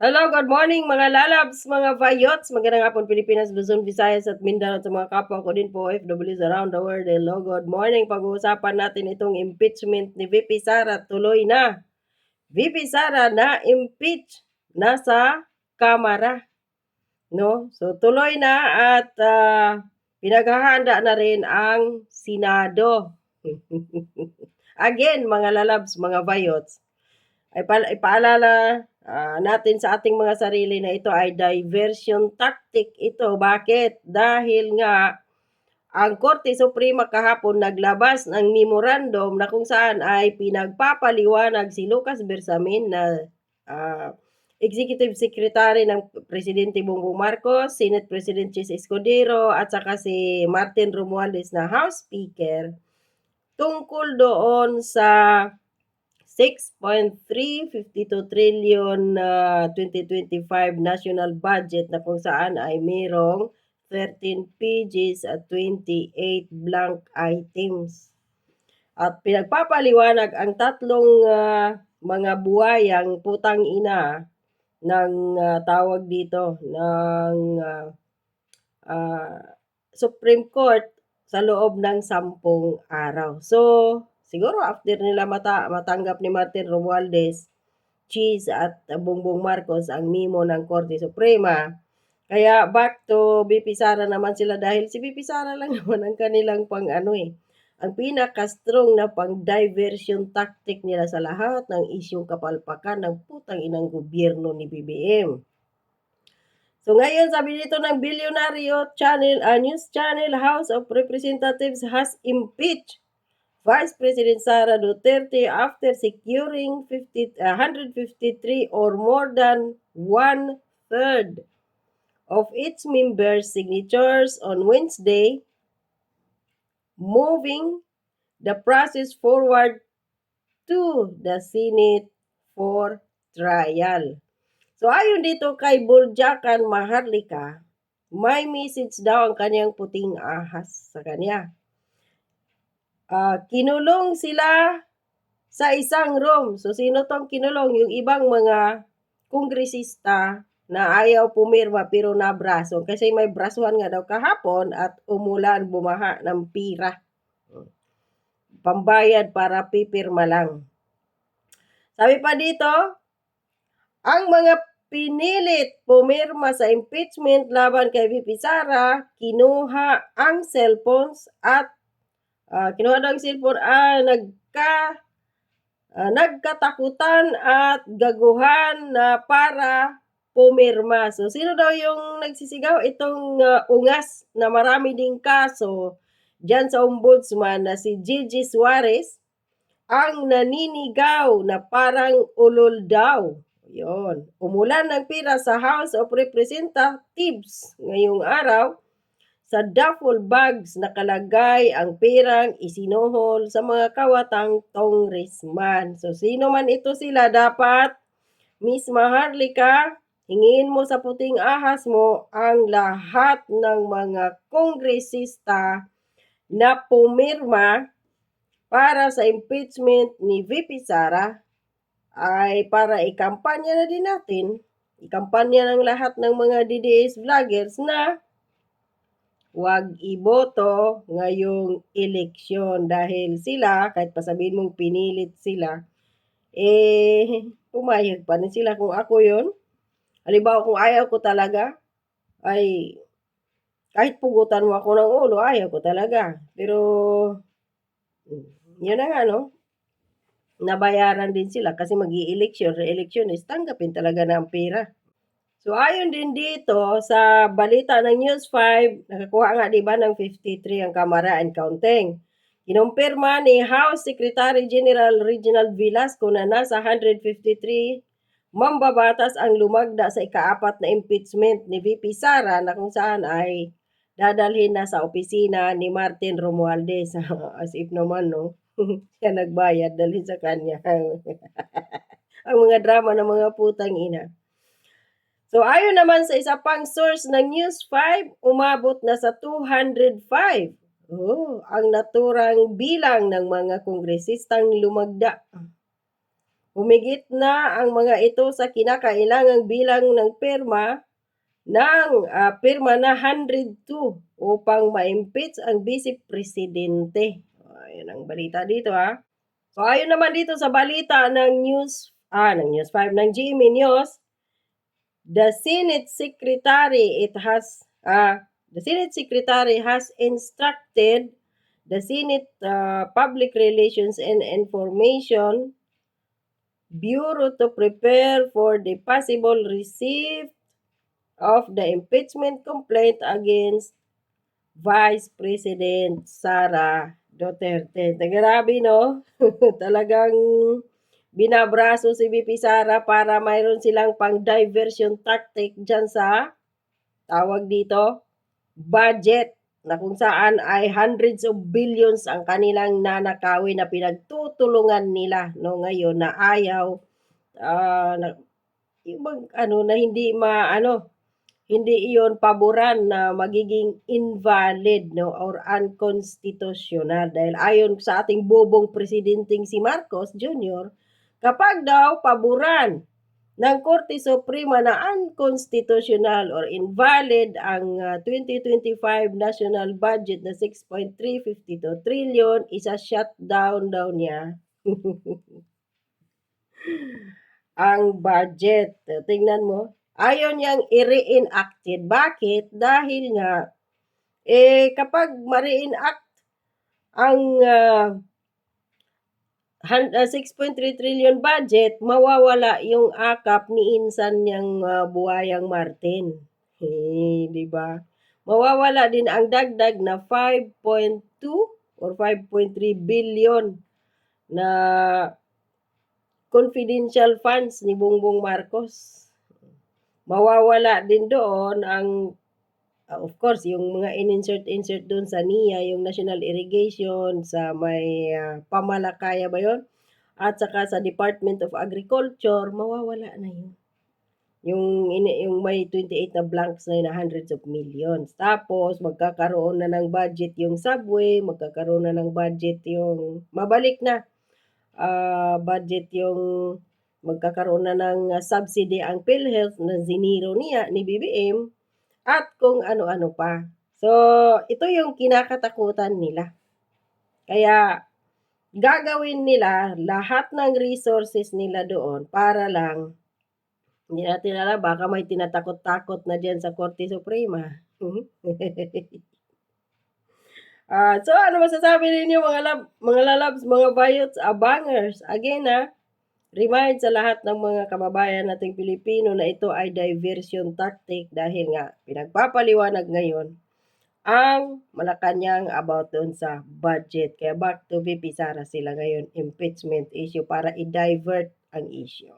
Hello, good morning mga lalabs, mga vayots, magandang hapon Pilipinas, Luzon, Visayas at Mindanao at sa mga kapwa ko din po OFWs around the world. Hello, good morning. Pag-uusapan natin itong impeachment ni VP Sara tuloy na. VP Sara na impeach nasa Kamara. No? So tuloy na at ah, pinaghahanda na rin ang Senado. Again, mga lalabs, mga vayots, ay pa- ipaalala ah, natin sa ating mga sarili na ito ay diversion tactic ito. Bakit? Dahil nga ang Korte Suprema kahapon naglabas ng memorandum na kung saan ay pinagpapaliwanag si Lucas Bersamin na ah, Executive Secretary ng Presidente Bongbong Marcos, Senate President Chis Escudero at saka si Martin Romualdez na House Speaker tungkol doon sa 6.352 trillion na 2025 national budget na kung saan ay mayroong 13 pages at 28 blank items. At pinagpapaliwanag ang tatlong ah, mga buwayang putang ina ng ah, tawag dito ng ah, ah, Supreme Court sa loob ng sampung araw. So, siguro after nila mata, matanggap ni Martin Romualdez, Cheese at Bongbong Marcos ang memo ng Korte Suprema. Kaya back to BP Sara naman sila dahil si BP Sara lang naman ang kanilang pang ano eh. Ang pinaka-strong na pang diversion tactic nila sa lahat ng isyong kapalpakan ng putang inang gobyerno ni BBM. So ngayon, sabi dito ng Bilyonaryo Channel, uh, News Channel, House of Representatives has impeached Vice President Sara Duterte after securing 50, uh, 153 or more than one-third of its members' signatures on Wednesday, moving the process forward to the Senate for trial. So ayon dito kay Buljakan Maharlika, may message daw ang kanyang puting ahas sa kanya. Ah, kinulong sila sa isang room. So sino tong kinulong? Yung ibang mga kongresista na ayaw pumirma pero nabraso. Kasi may brasuhan nga daw kahapon at umulan bumaha ng pira. Pambayad para pipirma lang. Sabi pa dito, ang mga pinilit pumirma sa impeachment laban kay VP Sara, kinuha ang cellphones at ah, kinuha ang cellphone ah, nagka ah, nagkatakutan at gaguhan na para pumirma. So, sino daw yung nagsisigaw? Itong ah, ungas na marami ding kaso dyan sa ombudsman na si Gigi Suarez ang naninigaw na parang ulol daw. Yon. Umulan ng pira sa House of Representatives ngayong araw sa duffel bags nakalagay ang pirang isinuhol sa mga kawatang congressman. So, sino man ito sila, dapat, Miss Maharlika, hingin mo sa puting ahas mo ang lahat ng mga kongresista na pumirma para sa impeachment ni VP Sara ay para ikampanya na din natin, ikampanya ng lahat ng mga DDS vloggers na huwag iboto ngayong eleksyon dahil sila, kahit pa sabihin mong pinilit sila, eh, pumayag pa rin sila kung ako yon Halimbawa, kung ayaw ko talaga, ay kahit pugutan mo ako ng ulo, ayaw ko talaga. Pero, yun na nga, no? Nabayaran din sila kasi mag election re-election is tanggapin talaga ang pera. So, ayon din dito sa balita ng News 5, nakakuha nga di ba ng 53 ang Kamara and Counting. Kinumpirma ni House Secretary General Reginald Velasco na nasa 153 mambabatas ang lumagda sa ikaapat na impeachment ni VP Sara na kung saan ay dadalhin na sa opisina ni Martin Romualdez. As if naman, no? Siya nagbayad, dalhin sa kanya. ang mga drama ng mga putang ina. So ayon naman sa isa pang source ng News 5, umabot na sa 205. Oh, ang naturang bilang ng mga kongresistang lumagda. humigit na ang mga ito sa kinakailangang bilang ng pirma ng ah, pirma na 102 upang ma-impeach ang Vice Presidente. Ayan ang balita dito ha. So ayon naman dito sa balita ng News ah ng News 5 ng GMA News, the Senate Secretary it has ah the Senate Secretary has instructed the Senate ah, Public Relations and Information Bureau to prepare for the possible receipt of the impeachment complaint against Vice President Sara Duterte. Grabe no? Talagang binabraso si VP Sara para mayroon silang pang diversion tactic dyan sa tawag dito budget na kung saan ay hundreds of billions ang kanilang nanakawin na pinagtutulungan nila no ngayon na ayaw ah, na, bang, ano na hindi ma ano hindi iyon paboran na magiging invalid no or unconstitutional dahil ayon sa ating bobong presidenteng si Marcos Jr. kapag daw paboran ng Korte Suprema na unconstitutional or invalid ang ah, 2025 national budget na 6.352 trillion, isa-shutdown daw niya ang budget. Tingnan mo, ayaw niyang i-reenacted. Bakit? Dahil nga, eh, kapag ma-reenact ang ah, ah, 6.3 trillion budget, mawawala yung akap ni Insan niyang ah, buhayang Martin. Eh, di ba? Mawawala din ang dagdag na 5.2 or 5.3 billion na confidential funds ni Bongbong Marcos. Mawawala din doon ang uh, of course yung mga in-insert insert doon sa NIA, yung National Irrigation sa may uh, pamalakaya ba yon? At saka sa Department of Agriculture, mawawala na yun. Yung, yung may 28 na blanks na yun na hundreds of millions. Tapos, magkakaroon na ng budget yung subway, magkakaroon na ng budget yung, mabalik na, ah, budget yung magkakaroon na ng subsidy ang PhilHealth na ziniro niya ni BBM at kung ano-ano pa. So, ito yung kinakatakutan nila. Kaya, gagawin nila lahat ng resources nila doon para lang, hindi natin alam, baka may tinatakot-takot na dyan sa Korte Suprema. Ah, so ano masasabi ninyo mga lab, mga lalabs, mga bayots, abangers? Again ha, remind sa lahat ng mga kababayan nating Pilipino na ito ay diversion tactic dahil nga pinagpapaliwanag ngayon ang Malacanang about doon sa budget. Kaya back to VP Sara sila ngayon, impeachment issue para i-divert ang issue.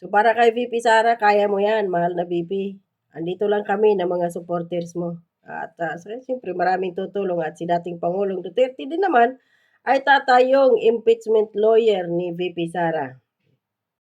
So para kay VP Sara, kaya mo yan, mahal na VP. Andito lang kami na mga supporters mo. At uh, so, siyempre maraming tutulong at si dating Pangulong Duterte din naman ay tatayong impeachment lawyer ni VP Sara.